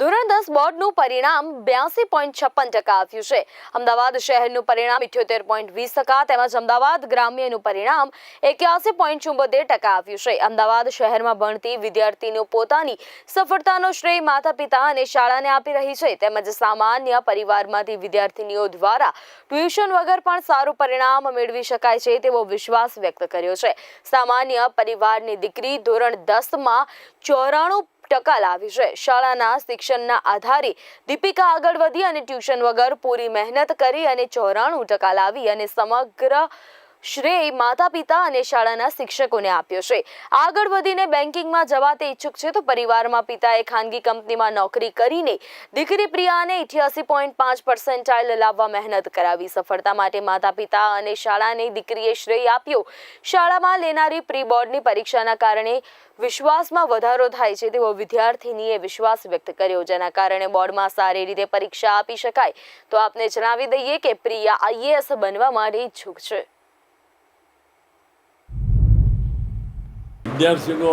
ધોરણ દસ બોર્ડનું પરિણામ બ્યાસી પોઈન્ટ છપ્પન ટકા આવ્યું છે. અમદાવાદ શહેરનું પરિણામ ઇઠ્યોતેર પોઈન્ટ વીસ ટકા તેમજ અમદાવાદ ગ્રામ્યનું પરિણામ એક્યાસી પોઈન્ટ ચુંબોતેર ટકા આવ્યું છે. અમદાવાદ શહેરમાં ભણતી વિદ્યાર્થીઓ પોતાની સફળતાનો શ્રેય માતા પિતા અને શાળાને આપી રહી છે. તેમજ સામાન્ય પરિવારમાંથી વિદ્યાર્થીનીઓ દ્વારા ટ્યુશન વગર પણ સારું પરિણામ મેળવી શકાય છે તેવો વિશ્વાસ વ્યક્ત કર્યો છે. સામાન્ય પરિવારની દીકરી ધોરણ દસમાં ચોરાણું ટકા લાવી છે. શાળાના શિક્ષણના આધારે દીપિકા આગળ વધી અને ટ્યુશન વગર પૂરી મહેનત કરી અને ચોરાણું ટકા લાવી અને સમગ્ર શ્રેય માતા પિતા અને શાળાના શિક્ષકોને આપ્યો છે. આગળ વધીને બેન્કિંગમાં જવા તે ઈચ્છુક છે તો પરિવારમાં પિતાએ ખાનગી કંપનીમાં નોકરી કરીને દીકરી પ્રિયાને ઇઠ્યાસી પોઈન્ટ પાંચ પર્સન્ટાઇલ લાવવા મહેનત કરાવી. સફળતા માટે માતા પિતા અને શાળાને દીકરીએ શ્રેય આપ્યો. શાળામાં લેનારી પ્રી બોર્ડની પરીક્ષાના કારણે વિશ્વાસમાં વધારો થાય છે તેવો વિદ્યાર્થીનીએ વિશ્વાસ વ્યક્ત કર્યો. જેના કારણે બોર્ડમાં સારી રીતે પરીક્ષા આપી શકાય. તો આપને જણાવી દઈએ કે પ્રિયા આઈએએસ બનવા માટે ઈચ્છુક છે. વિદ્યાર્થીઓનો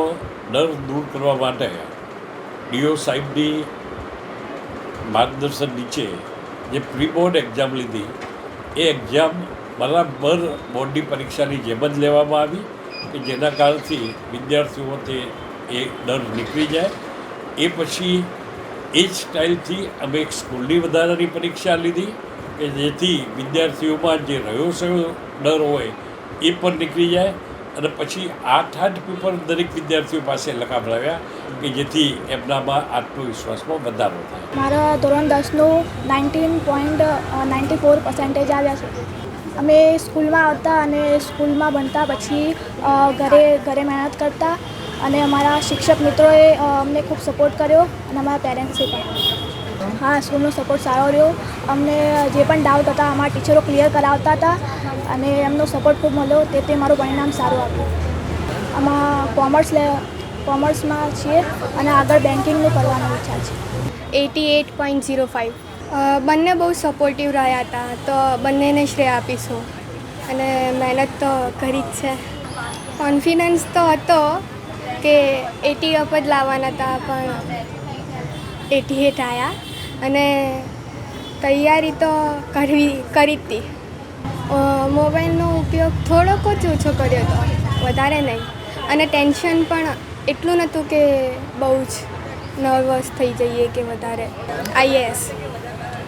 ડર દૂર કરવા માટે ડીઓ સાહેબની માર્ગદર્શન નીચે જે પ્રી બોર્ડ એક્ઝામ લીધી, એ એક્ઝામ બરાબર બોર્ડની પરીક્ષાની જેમ જ લેવામાં આવી કે જેના કારણથી વિદ્યાર્થીઓ તે એ ડર નીકળી જાય. એ પછી એ જ સ્ટાઇલથી અમે એક સ્કૂલની વધારાની પરીક્ષા લીધી કે જેથી વિદ્યાર્થીઓમાં જે રહ્યો સયો ડર હોય એ પણ નીકળી જાય. અને પછી આઠ આઠ પેપર દરેક વિદ્યાર્થીઓ પાસે લખાવડાવ્યા કે જેથી એમનામાં આત્મવિશ્વાસમાં વધારો થાય. મારા ધોરણ દસનું nineteen point ninety four percentage આવ્યા છે. અમે સ્કૂલમાં આવતા અને સ્કૂલમાં ભણતા પછી ઘરે ઘરે મહેનત કરતા અને અમારા શિક્ષક મિત્રોએ અમને ખૂબ સપોર્ટ કર્યો અને અમારા પેરેન્ટ્સે પણ. હા, સ્કૂલનો સપોર્ટ સારો રહ્યો. અમને જે પણ ડાઉટ હતા અમારા ટીચરો ક્લિયર કરાવતા હતા અને એમનો સપોર્ટ ખૂબ મળ્યો. તેથી મારું પરિણામ સારું આવ્યું આમાં કોમર્સ લે કોમર્સમાં છીએ અને આગળ બેન્કિંગનું કરવાનો ઈચ્છા છે. Eighty eight point zero five બંને બહુ સપોર્ટિવ રહ્યા હતા. તો બંનેને શ્રેય આપીશું. અને મહેનત તો કરી જ છે. કોન્ફિડન્સ તો હતો કે એટી અપ જ લાવવાના હતા, પણ એટી એટ આવ્યા અને તૈયારી તો કરવી, કરી હતી મોબાઈલનો ઉપયોગ થોડોક જ ઓછો કર્યો હતો વધારે નહીં. અને ટેન્શન પણ એટલું નહોતું કે બહુ જ નર્વસ થઈ જઈએ કે વધારે. આઈએએસ